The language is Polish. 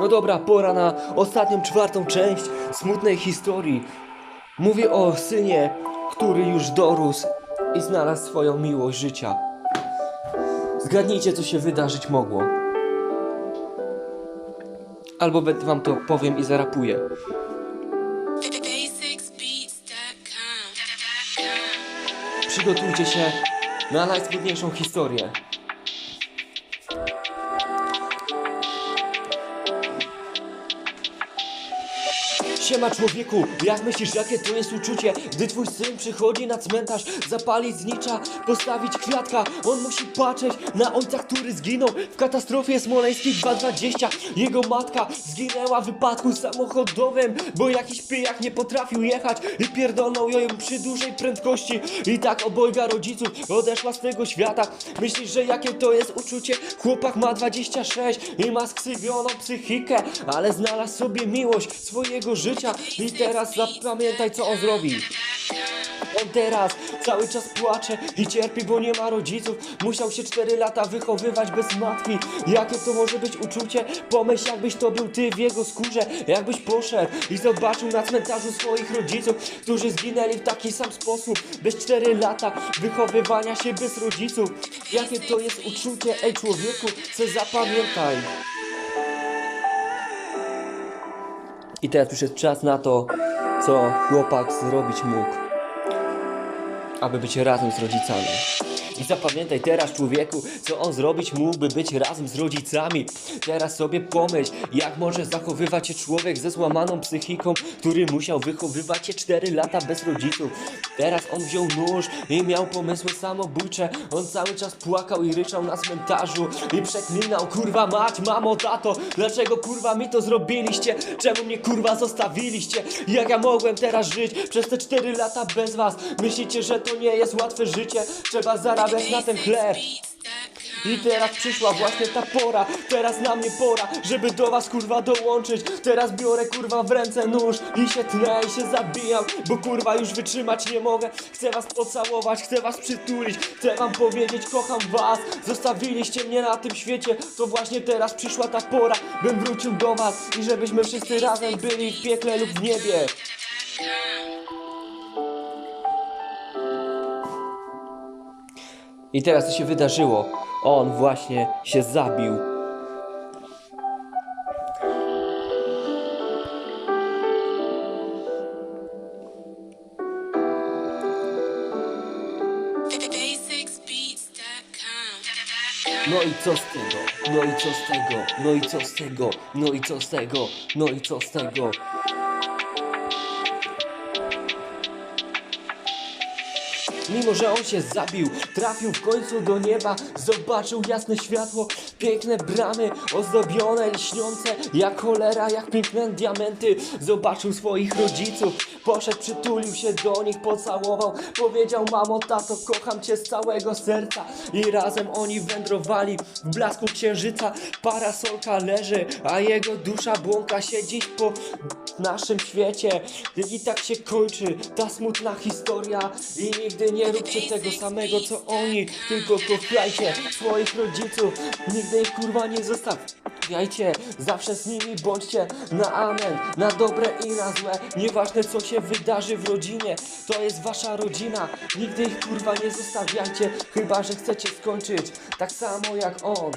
No dobra, pora na ostatnią, czwartą część smutnej historii. Mówię o synie, który już dorósł i znalazł swoją miłość życia. Zgadnijcie, co się wydarzyć mogło. Albo wam to powiem i zarapuję. Przygotujcie się na najsmutniejszą historię. Siema człowieku, jak myślisz jakie to jest uczucie, gdy twój syn przychodzi na cmentarz, zapalić znicza, postawić kwiatka, on musi patrzeć na ojca, który zginął w katastrofie smoleńskiej 220, jego matka zginęła w wypadku samochodowym, bo jakiś pijak nie potrafił jechać i pierdolnął ją przy dużej prędkości. I tak obojga rodziców odeszła z tego świata. Myślisz, że jakie to jest uczucie? Chłopak ma 26 i ma skrzywioną psychikę, ale znalazł sobie miłość swojego życia i teraz zapamiętaj co on zrobi. On teraz cały czas płacze i cierpi, bo nie ma rodziców. Musiał się 4 lata wychowywać bez matki. Jakie to może być uczucie? Pomyśl, jakbyś to był ty w jego skórze. Jakbyś poszedł i zobaczył na cmentarzu swoich rodziców, którzy zginęli w taki sam sposób. Bez 4 lata wychowywania się bez rodziców. Jakie to jest uczucie? Ej człowieku, co zapamiętaj. I teraz przyszedł czas na to, co chłopak zrobić mógł aby być razem z rodzicami. I zapamiętaj teraz, człowieku, co on zrobić mógłby być razem z rodzicami. Teraz sobie pomyśl, jak może zachowywać się człowiek ze złamaną psychiką, który musiał wychowywać się 4 lata bez rodziców. Teraz on wziął nóż i miał pomysły samobójcze. On cały czas płakał i ryczał na cmentarzu i przeklinał, kurwa mać, mamo, tato, dlaczego kurwa mi to zrobiliście? Czemu mnie kurwa zostawiliście? Jak ja mogłem teraz żyć przez te 4 lata bez was? Myślicie, że to nie jest łatwe życie? Trzeba zarabiać na ten chleb. I teraz przyszła właśnie ta pora, teraz na mnie pora, żeby do was kurwa dołączyć. Teraz biorę kurwa w ręce nóż i się tnę i się zabijam Bo kurwa już wytrzymać nie mogę, chcę was pocałować, chcę was przytulić Chcę wam powiedzieć kocham was, zostawiliście mnie na tym świecie To właśnie teraz przyszła ta pora, bym wrócił do was I żebyśmy wszyscy razem byli w piekle lub w niebie I teraz co się wydarzyło? On właśnie się zabił. basicsbeats.com. No i co z tego? No i co z tego? No i co z tego? No i co z tego? No i co z tego? Mimo, że on się zabił, trafił w końcu do nieba, zobaczył jasne światło, piękne bramy, ozdobione, lśniące, jak cholera, jak piękne diamenty. Zobaczył swoich rodziców, poszedł, przytulił się do nich, pocałował, powiedział mamo, tato, kocham cię z całego serca. I razem oni wędrowali w blasku księżyca, parasolka leży, a jego dusza błąka się dziś po naszym świecie. I tak się kończy ta smutna historia i nigdy nie róbcie tego samego co oni, tylko kochajcie swoich rodziców, nigdy ich kurwa nie zostawiajcie, zawsze z nimi bądźcie na amen, na dobre i na złe, nieważne co się wydarzy w rodzinie, to jest wasza rodzina, nigdy ich kurwa nie zostawiajcie, chyba że chcecie skończyć tak samo jak on.